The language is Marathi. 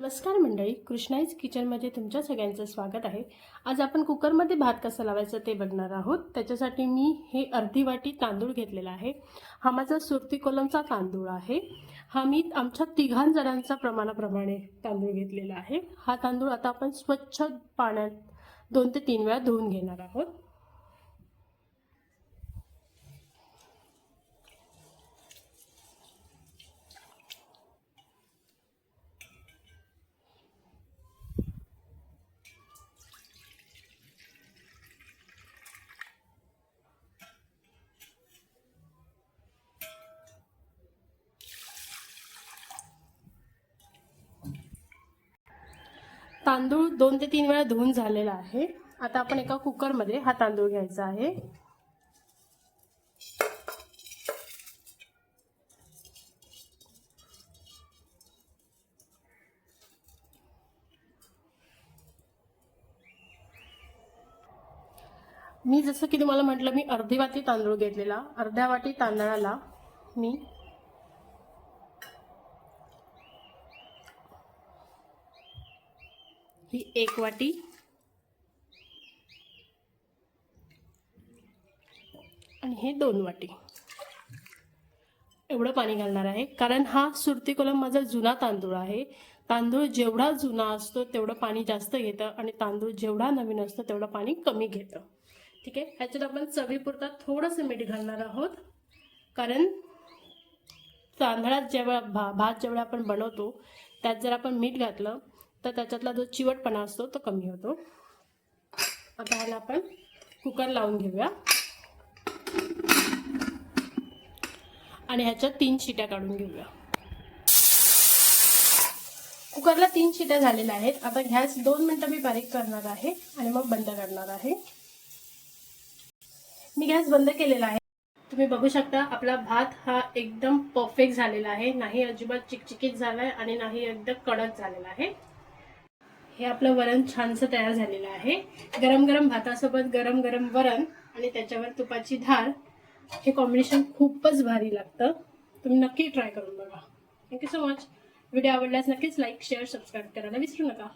नमस्कार मंडळी कृष्णाईज किचनमध्ये तुमच्या सगळ्यांचं स्वागत आहे. आज आपण कुकरमध्ये भात कसा लावायचा ते बघणार आहोत. त्याच्यासाठी मी हे अर्धी वाटी तांदूळ घेतलेला आहे. हा माझा सुरती कोलमचा तांदूळ आहे. हा मी आमच्या तिघांजणांचा प्रमाणाप्रमाणे तांदूळ घेतलेला आहे. हा तांदूळ आता आपण स्वच्छ पाण्यात दोन ते तीन वेळा धुवून घेणार आहोत. तांदूळ दोन ते तीन वेळा धुवून झालेला आहे. आता आपण एका कुकरमध्ये हा तांदूळ घ्यायचा आहे. मी जसं की तुम्हाला म्हटलं मी अर्धी वाटी तांदूळ घेतलेला. अर्ध्या वाटी तांदळाला मी ही एक वाटी. आणि हे दोन वाटी. एवढं पाणी घालणार आहे. कारण हा सुरती कोलम माझा जुना तांदूळ आहे. तांदूळ जेवढा जुना असतो तेवढं पाणी जास्त घेतं आणि तांदूळ जेवढा नवीन असतो तेवढं पाणी कमी घेतं. ठीक आहे? ह्याच्यात आपण चवीपुरता थोडंसं मीठ घालणार आहोत. कारण तांदळात जेव्हा भा भात जेवढा आपण बनवतो त्यात जर आपण मीठ घातलं तर त्याच्यातला जो चिवटपणा असतो तो कमी होतो. आता ह्याला आपण कुकर लावून घेऊया. आणि ह्याच्यात तीन शिट्या काढून घेऊया. कुकरला तीन शिट्या झालेल्या आहेत. आता गॅस दोन मिनटं मी बारीक करणार आहे आणि मग बंद करणार आहे. मी गॅस बंद केलेला आहे. तुम्ही बघू शकता आपला भात हा एकदम परफेक्ट झालेला आहे. नाही अजिबात चिकचिकीत आहे आणि नाही एकदम कडक झालेला आहे. हे आपलं वरण छानसं तयार झालेलं आहे. गरम गरम भातासोबत गरम गरम वरण आणि त्याच्यावर तुपाची धार. हे कॉम्बिनेशन खूपच भारी लागतं. तुम्ही नक्की ट्राय करून बघा. थँक्यू सो मच व्हिडिओ आवडल्यास नक्कीच लाईक शेअर सबस्क्राईब करायला विसरू नका.